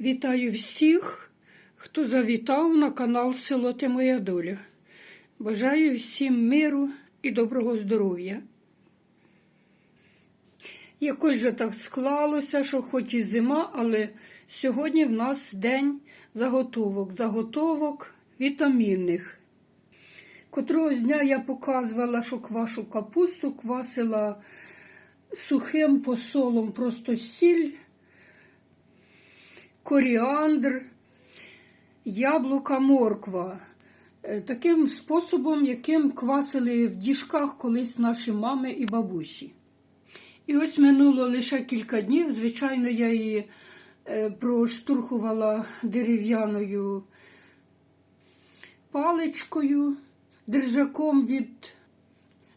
Вітаю всіх, хто завітав на канал Село Ти Моя Доля. Бажаю всім миру і доброго здоров'я. Якось же так склалося, що хоч і зима, але сьогодні в нас день заготовок, заготовок вітамінних. Котрогось дня я показувала, що квашу капусту квасила сухим посолом, просто сіль, коріандр, яблука, морква. Е, Таким способом, яким квасили в діжках колись наші мами і бабусі. І ось минуло лише кілька днів. Звичайно, я її е, проштурхувала дерев'яною паличкою, держаком від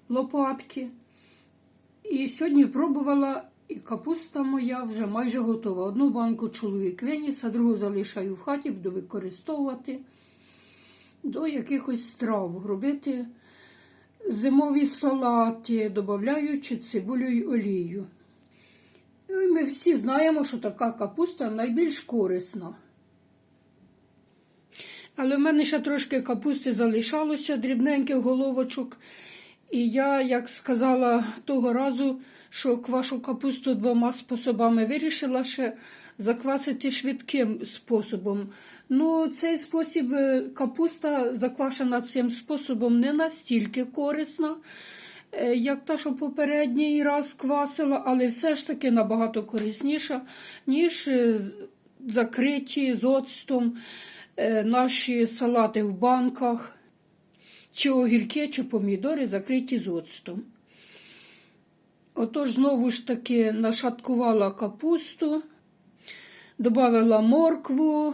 лопатки. І сьогодні пробувала, і капуста моя вже майже готова. Одну банку чоловік виніс, а другу залишаю в хаті, буду використовувати до якихось страв, робити зимові салати, додаючи цибулю й олію. Ну, І ми всі знаємо, що така капуста найбільш корисна. Але в мене ще трошки капусти залишалося, дрібненьких головочок. І я, як сказала того разу, що квашу капусту двома способами вирішила ще заквасити швидким способом. Ну, цей спосіб е, капуста заквашена цим способом не настільки корисна, е, як та, що попередній раз квасила, але все ж таки набагато корисніша, ніж е, закриті з оцтом наші салати в банках, чи огірки, чи помідори закриті з оцтом. Отож, знову ж таки нашаткувала капусту, додала моркву,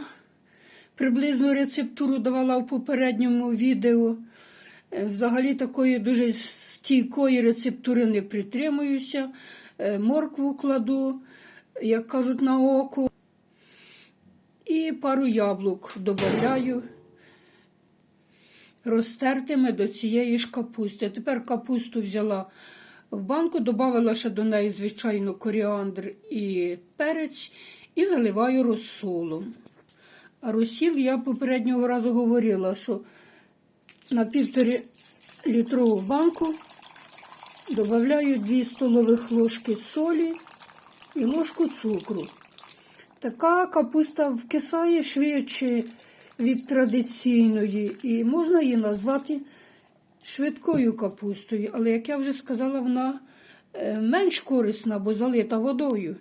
приблизну рецептуру давала в попередньому відео. Е, Взагалі такої дуже стійкої рецептури не притримуюся. Е, Моркву кладу, як кажуть, на око. І пару яблук додаю розтертими до цієї ж капусти. Тепер капусту взяла в банку, додала ще до неї, звичайно, коріандр і перець і заливаю розсолом. А розсіл я попереднього разу говорила, що на півтори літрову банку додаю 2 столових ложки солі і ложку цукру. Така капуста вкисає швидше від традиційної, і можна її назвати швидкою капустою. Але, як я вже сказала, вона е, менш корисна, бо залита водою.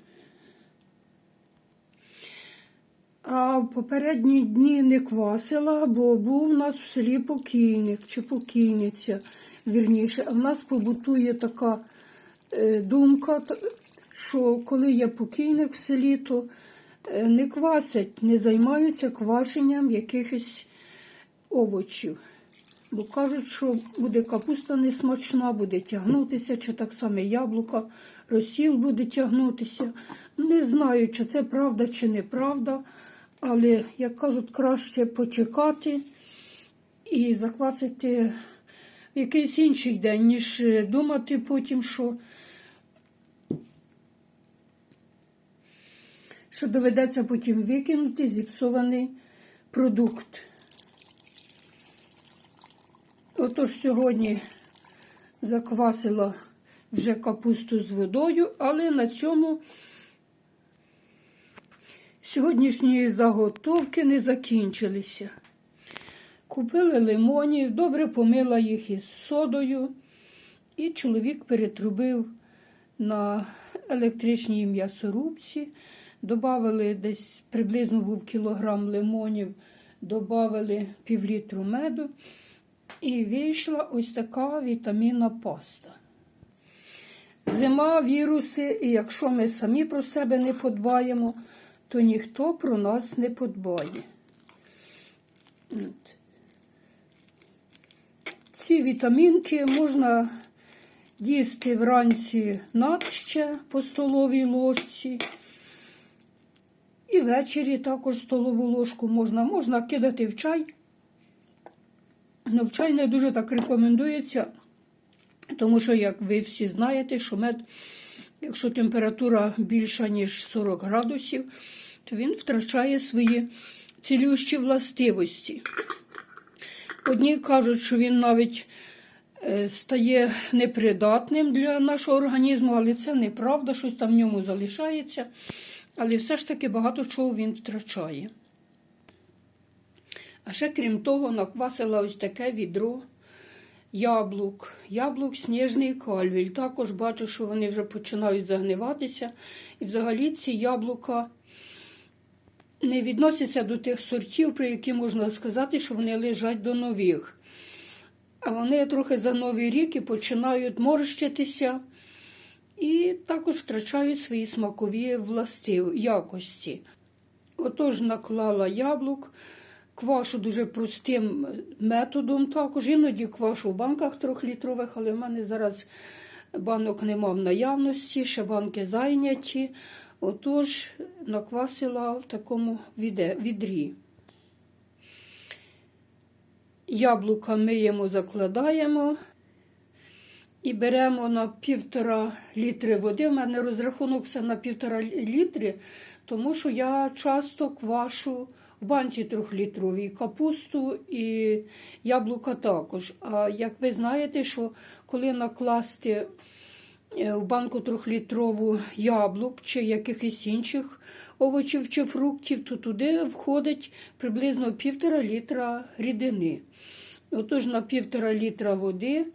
А в попередні дні не квасила, бо був у нас в селі покійник чи покійниця, вірніше. А в нас побутує така е, думка, що коли є покійник в селі, то не квасять, не займаються квашенням якихось овочів. Бо кажуть, що буде капуста несмачна, буде тягнутися, чи так само яблука, розсіл буде тягнутися. Не знаю, чи це правда, чи неправда, але, як кажуть, краще почекати і заквасити в якийсь інший день, ніж е, думати потім, що, що доведеться потім викинути зіпсований продукт. Отож сьогодні заквасила вже капусту з водою, але на цьому сьогоднішні заготовки не закінчилися. Купили лимонів, добре помила їх із содою, і чоловік перетрубив на електричній м'ясорубці. Добавили десь приблизно був кілограм лимонів, додали півлітру меду. І вийшла ось така вітамінна паста. Зима, віруси, і якщо ми самі про себе не подбаємо, то ніхто про нас не подбає. Ці вітамінки можна їсти вранці надще по столовій ложці. І ввечері також столову ложку можна, можна кидати в чай. Ну, в чай не дуже так рекомендується, тому що, як ви всі знаєте, що мед, якщо температура більша, ніж 40 градусів, то він втрачає свої цілющі властивості. Одні кажуть, що він навіть е, стає непридатним для нашого організму, але це неправда, щось там в ньому залишається. Але все ж таки багато чого він втрачає. А ще, крім того, наквасила ось таке відро яблук, яблук сніжний кальвіль. Також бачу, що вони вже починають загниватися. І взагалі ці яблука не відносяться до тих сортів, про які можна сказати, що вони лежать до нових. А вони трохи за новий рік і починають морщитися і також втрачають свої смакові властив якості. Отож, наклала яблук, квашу дуже простим методом. Також іноді квашу в банках трьохлітрових, але в мене зараз банок нема в наявності, ще банки зайняті. Отож, наквасила в такому відрі. Яблука миємо, закладаємо і беремо на півтора літри води. У мене розрахунок все на півтора літри, тому що я часто квашу в банці трьохлітровій капусту і яблука також. А як ви знаєте, що коли накласти е, в банку трьохлітрову яблук чи якихось інших овочів чи фруктів, то туди входить приблизно півтора літра рідини. Отож, на півтора літра води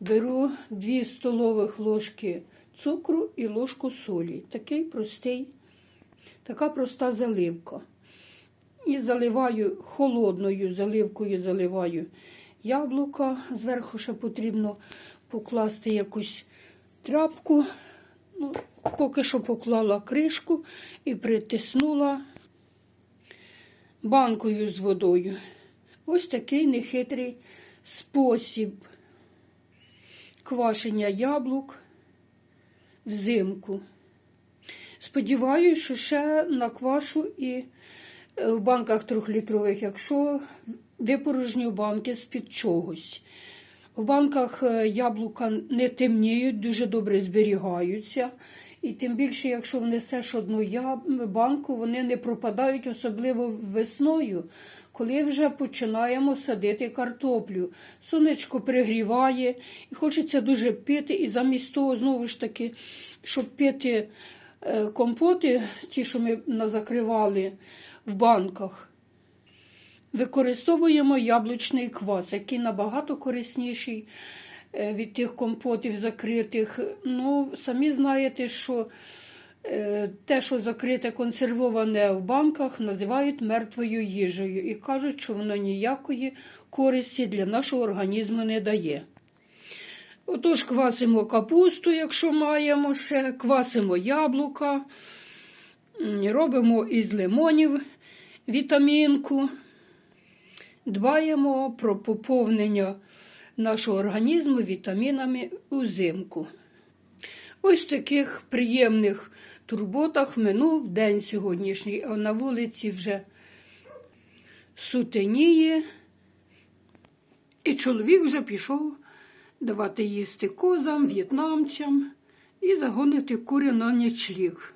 беру 2 столових ложки цукру і ложку солі. Такий простий, така проста заливка. І заливаю холодною заливкою заливаю яблука. Зверху ще потрібно покласти якусь тряпку. Ну, поки що поклала кришку і притиснула банкою з водою. Ось такий нехитрий спосіб квашення яблук взимку. Сподіваюся, що ще наквашу і е, в банках трьохлітрових, якщо випорожню банки з-під чогось. В банках е, яблука не темніють, дуже добре зберігаються. І тим більше, якщо внесеш одну банку, вони не пропадають, особливо весною, коли вже починаємо садити картоплю. Сонечко пригріває і хочеться дуже пити. І замість того, знову ж таки, щоб пити е, компоти, ті, що ми закривали в банках, Використовуємо яблучний квас, який набагато корисніший від тих компотів закритих. Ну, самі знаєте, що е, те, що закрите консервоване в банках, називають мертвою їжею і кажуть, що воно ніякої користі для нашого організму не дає. Отож, квасимо капусту, якщо маємо ще, квасимо яблука, робимо із лимонів вітамінку. Дбаємо про поповнення нашого організму вітамінами узимку. Ось в таких приємних турботах минув день сьогоднішній, а на вулиці вже сутеніє, і чоловік вже пішов давати їсти козам, в'єтнамцям і загонити кури на нічліг.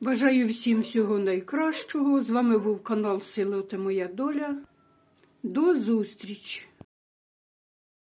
Бажаю всім всього найкращого. З вами був канал Сила та Моя Доля. До зустрічі!